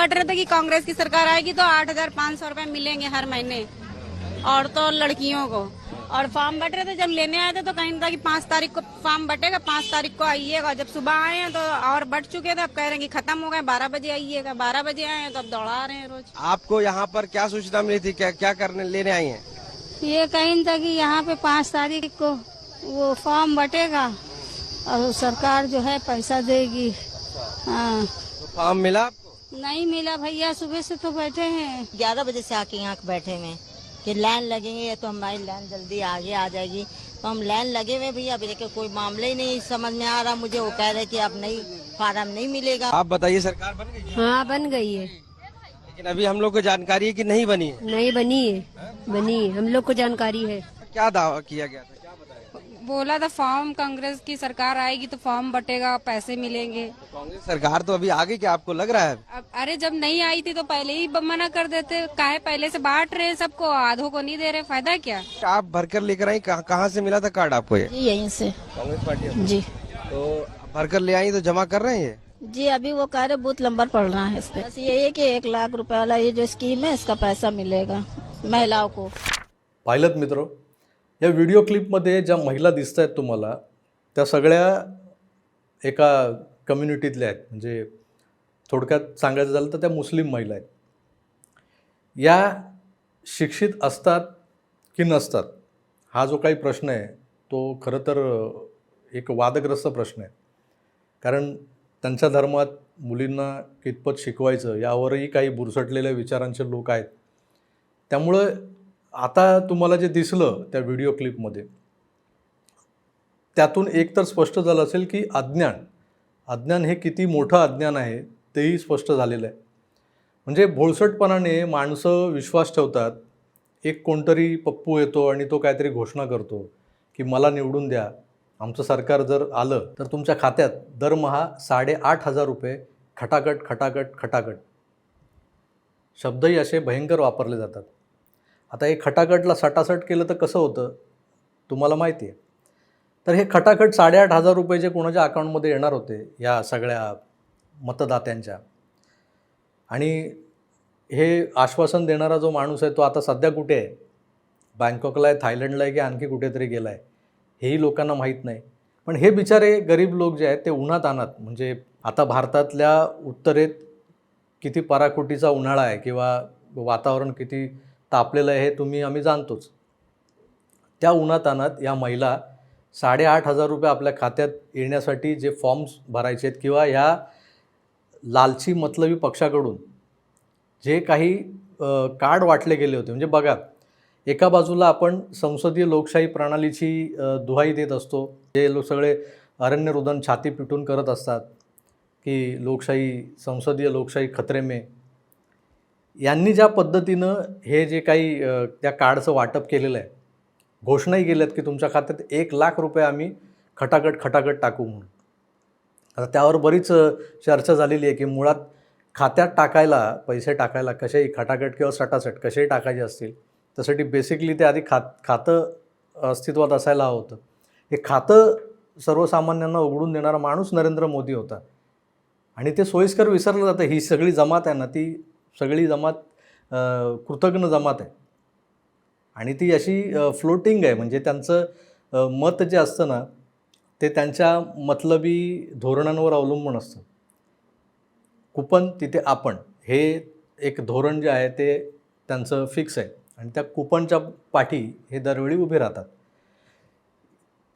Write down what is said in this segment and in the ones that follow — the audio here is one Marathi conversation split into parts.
बट रहे थे कि कांग्रेस की सरकार आएगी तो आठ हज़ार पाँच सौ रुपये मिलेंगे हर महीने औरतों और लड़कियों को। और फॉर्म बट रहे थे जब लेने आए थे तो कहीं था कि पाँच तारीख को फॉर्म बटेगा पाँच तारीख को आइएगा। जब सुबह आए हैं तो और बट चुके थे अब कह रहे हैं कि खत्म हो गए बारह बजे आइएगा बारह बजे आए हैं तो अब दौड़ा रहे हैं रोज। आपको यहाँ पर क्या सूचना मिली थी? क्या क्या करने लेने आई है? ये कहीं था की यहाँ पे पाँच तारीख को वो फॉर्म बटेगा और सरकार जो है पैसा देगी। हाँ। तो फॉर्म मिला आपको? नहीं मिला भैया सुबह से तो बैठे हैं। ग्यारह बजे से आके यहाँ बैठे हुए हैं कि लाइन लगेंगे तो हमारी लाइन जल्दी आगे आ जाएगी। तो हम लाइन लगे हुए भैया अभी देखिए कोई मामला ही नहीं समझ में आ रहा मुझे वो कह रहे कि अब नहीं फार्म नहीं मिलेगा। आप बताइए सरकार बन गई है? हाँ बन गई है। लेकिन अभी हम लोग को जानकारी है कि नहीं बनी है? नहीं बनी है बनी है हम लोग को जानकारी है। क्या दावा किया गया था? बोला था फॉर्म कांग्रेस की सरकार आएगी तो फॉर्म बटेगा पैसे मिलेंगे। कांग्रेस सरकार तो अभी आ गई क्या आपको लग रहा है? अब अरे जब नहीं आई थी तो पहले ही मना कर देते। काहे पहले से बांट रहे हैं सबको आधो को नहीं दे रहे फ़ायदा क्या? आप भरकर लेकर आई कहाँ कहाँ से मिला था कार्ड आपको ये? जी यहीं से। कांग्रेस पार्टी जी। तो भरकर ले आई तो जमा कर रहे हैं जी अभी वो कह रहे बूथ नंबर पड़ रहा है इस पे। बस यही है कि एक लाख रुपए वाला ये जो स्कीम है इसका पैसा मिलेगा महिलाओं को। पायलट मित्र या व्हिडिओ क्लिपमध्ये ज्या महिला दिसत आहेत तुम्हाला त्या सगळ्या एका कम्युनिटीतल्या आहेत. म्हणजे थोडक्यात सांगायचं झालं तर त्या मुस्लिम महिला आहेत. या शिक्षित असतात की नसतात हा जो काही प्रश्न आहे तो खरं तर एक वादग्रस्त प्रश्न आहे. कारण त्यांच्या धर्मात मुलींना कितपत शिकवायचं यावरही काही बुरसटलेल्या विचारांचे लोक आहेत. त्यामुळं आता तुम्हाला जे दिसलं त्या व्हिडिओ क्लिपमध्ये त्यातून एक तर स्पष्ट झालं असेल की अज्ञान अज्ञान हे किती मोठं अज्ञान आहे तेही स्पष्ट झालेलं आहे. म्हणजे भोळसटपणाने माणसं विश्वास ठेवतात एक कोणतरी पप्पू येतो आणि तो काहीतरी घोषणा करतो की मला निवडून द्या आमचं सरकार जर आलं तर तुमच्या खात्यात दरमहा साडेआठ हजार रुपये खटाकट खटाकट खटाकट शब्दही असे भयंकर वापरले जातात. आता हे खटाखटला सटासट केलं तर कसं होतं? तुम्हाला माहिती आहे. तर हे खटाखट साडेआठ हजार रुपये जे कोणाच्या अकाउंटमध्ये येणार होते या सगळ्या मतदात्यांच्या. आणि हे आश्वासन देणारा जो माणूस आहे तो आता सध्या कुठे आहे? बँकॉकला आहे थायलंडला आहे की आणखी कुठेतरी गेला आहे हेही लोकांना माहीत नाही. पण हे बिचारे गरीब लोक जे आहेत ते उन्हात आणत. म्हणजे आता भारतातल्या उत्तरेत किती पराकोटीचा उन्हाळा आहे किंवा वातावरण किती तापलेलं आहे हे तुम्ही आम्ही जाणतोच. त्या उन्हातानात या महिला साडेआठ हजार रुपये आपल्या खात्यात येण्यासाठी जे फॉर्म्स भरायचे आहेत किंवा ह्या लालची मतलबी पक्षाकडून जे काही कार्ड वाटले गेले होते. म्हणजे बघा एका बाजूला आपण संसदीय लोकशाही प्रणालीची दुहाई देत असतो. जे लोक सगळे अरण्यरुदन छाती पिटून करत असतात की लोकशाही संसदीय लोकशाही खतरे में यांनी ज्या पद्धतीनं हे जे काही त्या कार्डचं वाटप केलेलं आहे घोषणाही केल्यात की तुमच्या खात्यात एक लाख रुपये आम्ही खटाखट खटाखट टाकू म्हणून. आता त्यावर बरीच चर्चा झालेली आहे की मुळात खात्यात टाकायला पैसे टाकायला कसेही खटाखट किंवा सटासट कसेही टाकायचे असतील त्यासाठी बेसिकली ते आधी खात खातं अस्तित्वात असायला हवं होतं. हे खातं सर्वसामान्यांना उघडून देणारा माणूस नरेंद्र मोदी होता. आणि ते सोयीस्कर विसरलं जातं ही सगळी जमात आहे ना ती सगळी जमात कृतज्ञ जमात आहे. आणि ती अशी फ्लोटिंग आहे. म्हणजे त्यांचं मत जे असतं ना ते त्यांच्या मतलबी धोरणांवर अवलंबून असतं. कुपन तिथे आपण. हे एक धोरण जे आहे ते त्यांचं फिक्स आहे. आणि त्या कुपनच्या पाठी हे दरवेळी उभे राहतात.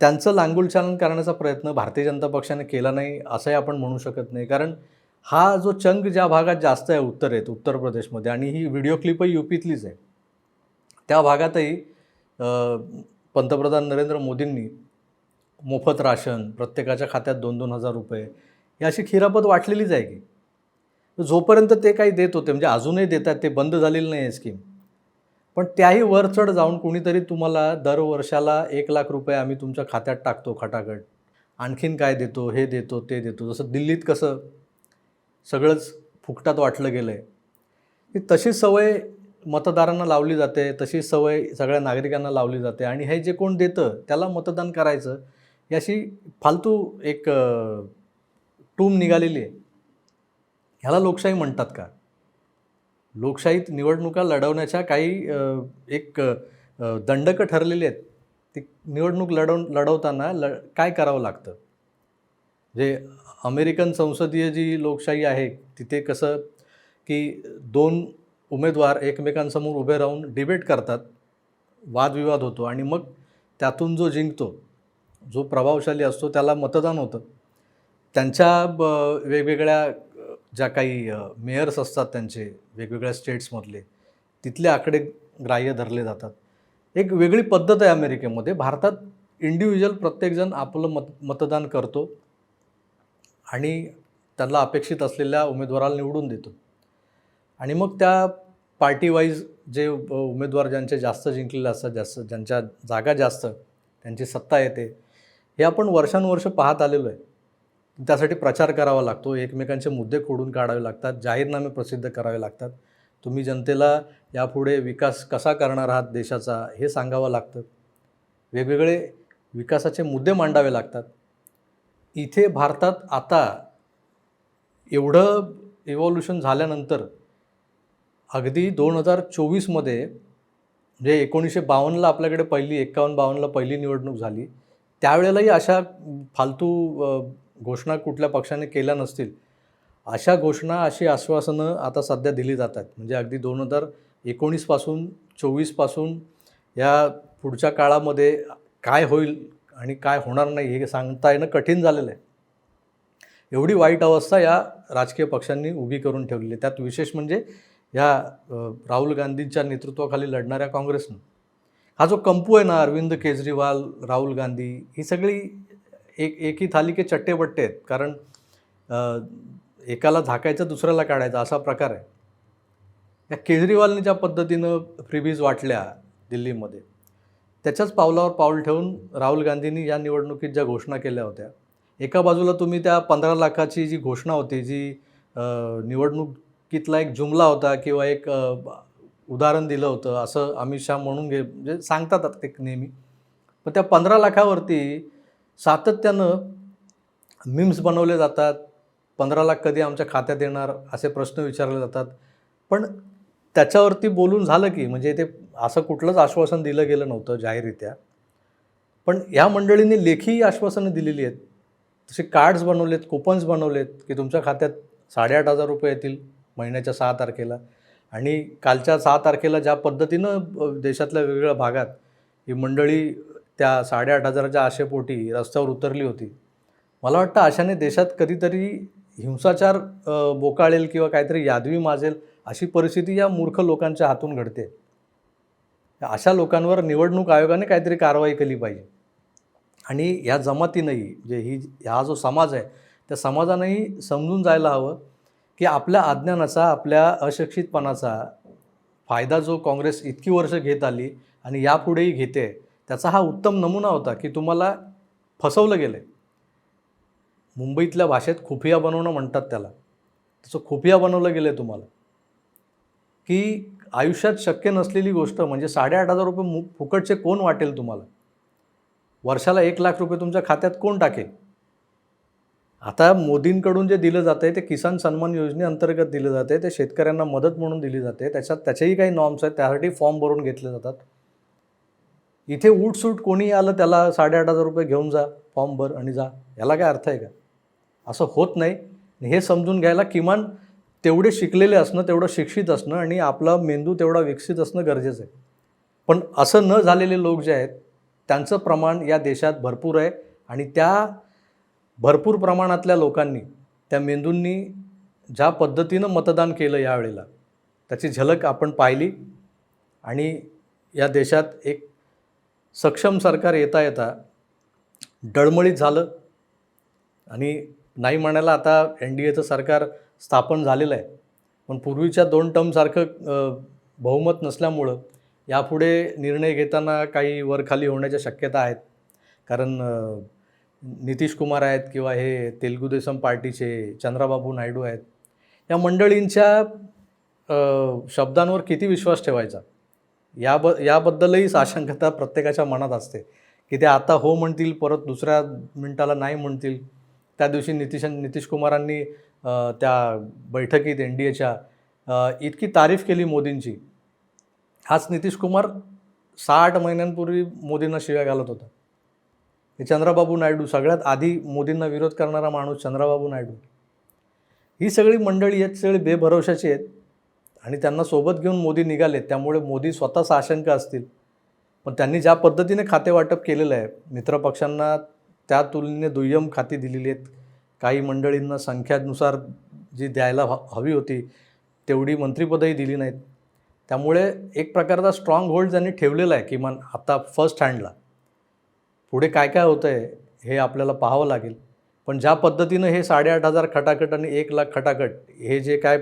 त्यांचं लांगुलचालन करण्याचा प्रयत्न भारतीय जनता पक्षाने केला नाही असंही आपण म्हणू शकत नाही. कारण हा जो चंग ज्या भागात जास्त आहे उत्तरेत उत्तर प्रदेशमध्ये आणि ही व्हिडिओ क्लिपही यू पीतलीच आहे. त्या भागातही पंतप्रधान नरेंद्र मोदींनी मोफत राशन प्रत्येकाच्या खात्यात दोन दोन हजार रुपये ही अशी खिरापत वाटलेलीच आहे की. जोपर्यंत ते काही देत होते म्हणजे अजूनही देतात ते बंद झालेलं नाही आहे स्कीम पण त्याही वर चढ जाऊन कुणीतरी तुम्हाला दर वर्षाला एक लाख रुपये आम्ही तुमच्या खात्यात टाकतो खटाखट. आणखीन काय देतो हे देतो ते देतो जसं दिल्लीत कसं सगळंच फुकटात वाटलं गेलं आहे ही तशी सवय मतदारांना लावली जाते तशी सवय सगळ्या नागरिकांना लावली जाते आणि हे जे कोण देतं त्याला मतदान करायचं याशी फालतू एक टूम निघालेली आहे. ह्याला लोकशाही म्हणतात का? लोकशाहीत निवडणुका लढवण्याच्या काही एक दंडकं ठरलेली आहेत. ती निवडणूक लढव लढवताना ल काय करावं लागतं? जे अमेरिकन संसदीय जी लोकशाही आहे तिथे कसं की दोन उमेदवार एकमेकांसमोर उभे राहून डिबेट करतात वादविवाद होतो आणि मग त्यातून जो जिंकतो जो प्रभावशाली असतो त्याला मतदान होतं. त्यांच्या ब वेगवेगळ्या ज्या काही मेयर्स असतात त्यांचे वेगवेगळ्या स्टेट्समधले तिथले आकडे ग्राह्य धरले जातात. एक वेगळी पद्धत आहे अमेरिकेमध्ये. भारतात इंडिव्हिज्युअल प्रत्येकजण आपलं मत मतदान करतो. आणि त्यांना अपेक्षित असलेल्या उमेदवाराला निवडून देतो. आणि मग त्या पार्टीवाईज जे उमेदवार ज्यांचे जास्त जिंकलेले असतात जास्त ज्यांच्या जागा जास्त त्यांची सत्ता येते हे आपण वर्षानुवर्ष पाहत आलेलो आहे. त्यासाठी प्रचार करावा लागतो एकमेकांचे मुद्दे खोडून काढावे लागतात जाहीरनामे प्रसिद्ध करावे लागतात. तुम्ही जनतेला यापुढे विकास कसा करणार आहात देशाचा हे सांगावं लागतं. वेगवेगळे विकासाचे मुद्दे मांडावे लागतात. इथे भारतात आता एवढं इव्हॉल्युशन झाल्यानंतर अगदी दोन हजार चोवीसमध्ये म्हणजे एकोणीसशे बावन्नला आपल्याकडे पहिली एक्कावन्न बावन्नला पहिली निवडणूक झाली त्यावेळेलाही अशा फालतू घोषणा कुठल्या पक्षाने केल्या नसतील. अशा घोषणा अशी आश्वासनं आता सध्या दिली जातात. म्हणजे अगदी दोन हजार एकोणीसपासून चोवीसपासून या पुढच्या काळामध्ये काय होईल आणि काय होणार नाही हे सांगता येणं कठीण झालेलं आहे. एवढी वाईट अवस्था या राजकीय पक्षांनी उभी करून ठेवलेली आहे. त्यात विशेष म्हणजे या राहुल गांधींच्या नेतृत्वाखाली लढणाऱ्या काँग्रेसनं. हा जो कंपू आहे ना अरविंद केजरीवाल राहुल गांधी ही सगळी एक एकी थाली के चट्टे बट्टे आहेत. कारण एकाला झाकायचं दुसऱ्याला काढायचं असा प्रकार आहे. या केजरीवालने ज्या पद्धतीनं फ्रीबीज वाटल्या दिल्लीमध्ये त्याच्याच पावलावर पाऊल ठेवून राहुल गांधींनी या निवडणुकीत ज्या घोषणा केल्या होत्या एका बाजूला तुम्ही त्या पंधरा लाखाची जी घोषणा होती जी निवडणुकीतला एक जुमला होता किंवा एक उदाहरण दिलं होतं असं अमित शहा म्हणून घे म्हणजे सांगतात ते नेहमी. पण त्या पंधरा लाखावरती सातत्यानं मिम्स बनवले जातात पंधरा लाख कधी आमच्या खात्यात येणार असे प्रश्न विचारले जातात. पण त्याच्यावरती बोलून झालं की म्हणजे ते असं कुठलंच आश्वासन दिलं गेलं नव्हतं जाहीररित्या. पण ह्या मंडळींनी लेखी आश्वासनं दिलेली आहेत. तसे कार्ड्स बनवलेत कुपन्स बनवलेत की तुमच्या खात्यात साडेआठ हजार रुपये येतील महिन्याच्या सहा तारखेला. आणि कालच्या सहा तारखेला ज्या पद्धतीनं देशातल्या वेगवेगळ्या भागात ही मंडळी त्या साडेआठ हजाराच्या आशेपोटी रस्त्यावर उतरली होती. मला वाटतं अशाने देशात कधीतरी हिंसाचार बोकाळेल किंवा काहीतरी यादवी माजेल अशी परिस्थिती या मूर्ख लोकांच्या हातून घडते. अशा लोकांवर निवडणूक आयोगाने काहीतरी कारवाई केली पाहिजे. आणि ह्या जमातीनंही जे ही हा जो समाज आहे त्या समाजानंही समजून जायला हवं की आपल्या अज्ञानाचा आपल्या अशिक्षितपणाचा फायदा जो काँग्रेस इतकी वर्ष घेत आली आणि यापुढेही घेते त्याचा हा उत्तम नमुना होता की तुम्हाला फसवलं गेलं आहे मुंबईतल्या भाषेत खुफिया बनवणं म्हणतात त्याला. त्याचं खुफिया बनवलं गेलं आहे तुम्हाला. की आयुष्यात शक्य नसलेली गोष्ट म्हणजे साडेआठ हजार रुपये मु फुकटचे कोण वाटेल तुम्हाला? वर्षाला एक लाख रुपये तुमच्या खात्यात कोण टाकेल? आता मोदींकडून जे दिलं जातं आहे ते किसान सन्मान योजनेअंतर्गत दिलं जातं आहे ते शेतकऱ्यांना मदत म्हणून दिली जाते त्याच्यात त्याचेही काही नॉर्म्स आहेत त्यासाठी फॉर्म भरून घेतले जातात. इथे उठसूट कोणी आलं त्याला साडेआठ हजार रुपये घेऊन जा फॉर्म भर आणि जा. याला काय अर्थ आहे का? असं होत नाही. हे समजून घ्यायला किमान तेवढे शिकलेले असणं तेवढं शिक्षित असणं आणि आपला मेंदू तेवढा विकसित असणं गरजेचं आहे. पण असं न झालेले लोक जे आहेत त्यांचं प्रमाण या देशात भरपूर आहे आणि त्या भरपूर प्रमाणातल्या लोकांनी त्या मेंदूंनी ज्या पद्धतीनं मतदान केलं यावेळेला त्याची झलक आपण पाहिली आणि या देशात एक सक्षम सरकार येता येता डळमळीत झालं आणि नाही म्हणायला आता एन डी एचं सरकार स्थापन झालेलं आहे. पण पूर्वीच्या दोन टर्मसारखं बहुमत नसल्यामुळं यापुढे निर्णय घेताना काही वरखाली होण्याच्या शक्यता आहेत. कारण नितीश कुमार आहेत किंवा हे तेलुगू देसम पार्टीचे चंद्राबाबू नायडू आहेत. या मंडळींच्या शब्दांवर किती विश्वास ठेवायचा? याब याबद्दलही साशंकता प्रत्येकाच्या मनात असते. की ते आता हो म्हणतील परत दुसऱ्या मिनटाला नाही म्हणतील. त्या दिवशी नितीश नितीश कुमारांनी त्या बैठकीत एन डी एच्या इतकी तारीफ केली मोदींची. हाच नितीश कुमार सहा आठ महिन्यांपूर्वी मोदींना शिव्या घालत होता. हे चंद्राबाबू नायडू सगळ्यात आधी मोदींना विरोध करणारा माणूस चंद्राबाबू नायडू. ही सगळी मंडळी आहेत सगळी बेभरवशाची आहेत आणि त्यांना सोबत घेऊन मोदी निघालेत. त्यामुळे मोदी स्वतः साशंक असतील. पण त्यांनी ज्या पद्धतीने खाते वाटप केलेलं आहे मित्रपक्षांना त्या तुलनेने दुय्यम खाती दिलेली आहेत. काही मंडळींना संख्यानुसार जी द्यायला ह हवी होती तेवढी मंत्रिपदही दिली नाहीत. त्यामुळे एक प्रकारचा स्ट्रॉंग होल्ड त्यांनी ठेवलेला आहे किमान आता फर्स्ट हँडला पुढे काय काय होतं आहे हे आपल्याला पाहावं लागेल. पण ज्या पद्धतीनं हे साडेआठ हजार खटाखट आणि एक लाख खटाखट हे जे काय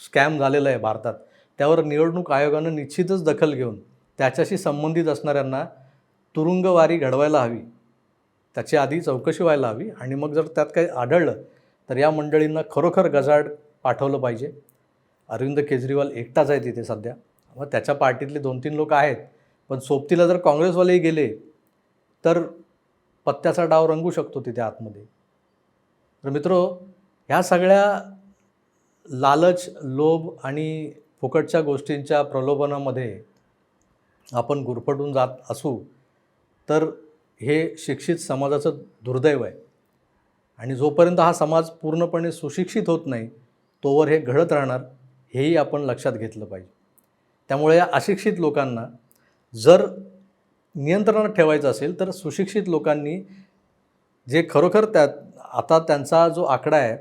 स्कॅम झालेलं आहे भारतात त्यावर निवडणूक आयोगानं निश्चितच दखल घेऊन त्याच्याशी संबंधित असणाऱ्यांना तुरुंगवारी घडवायला हवी. त्याची आधी चौकशी व्हायला हवी आणि मग जर त्यात काही आढळलं तर या मंडळींना खरोखर गजाड पाठवलं पाहिजे. अरविंद केजरीवाल एकटाच आहे तिथे सध्या. मग त्याच्या पार्टीतले दोन तीन लोक आहेत. पण सोबतीला जर काँग्रेसवालेही गेले तर पत्त्याचा डाव रंगू शकतो तिथे आतमध्ये. तर मित्रो ह्या सगळ्या लालच लोभ आणि फुकटच्या गोष्टींच्या प्रलोभनामध्ये आपण गुरफटून जात असू तर हे शिक्षित समाजाचं दुर्दैव आहे. आणि जोपर्यंत हा समाज पूर्णपणे सुशिक्षित होत नाही तोवर हे घडत राहणार हेही आपण लक्षात घेतलं पाहिजे. त्यामुळे या अशिक्षित लोकांना जर नियंत्रणात ठेवायचं असेल तर सुशिक्षित लोकांनी जे खरोखर त्यात आता त्यांचा जो आकडा आहे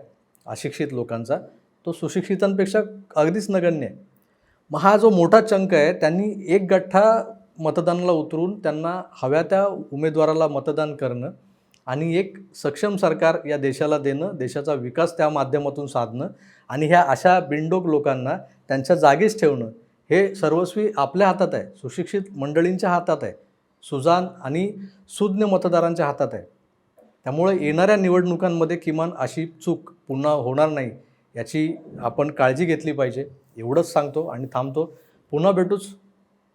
अशिक्षित लोकांचा तो सुशिक्षितांपेक्षा अगदीच नगण्य आहे. मग हा जो मोठा चंक आहे त्यांनी एक गठ्ठा मतदानाला उतरून त्यांना हव्या त्या उमेदवाराला मतदान करणं आणि एक सक्षम सरकार या देशाला देणं देशाचा विकास त्या माध्यमातून साधणं आणि ह्या अशा बिंडोक लोकांना त्यांच्या जागीच ठेवणं हे सर्वस्वी आपल्या हातात आहे सुशिक्षित मंडळींच्या हातात आहे सुजान आणि सुज्ञ मतदारांच्या हातात आहे. त्यामुळे येणाऱ्या निवडणुकांमध्ये किमान अशी चूक पुन्हा होणार नाही याची आपण काळजी घेतली पाहिजे एवढंच सांगतो आणि थांबतो. पुन्हा भेटूच.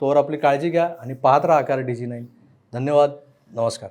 तोवर आपली काळजी घ्या आणि पाहत राहा आकार डी जी नाईन. धन्यवाद. नमस्कार.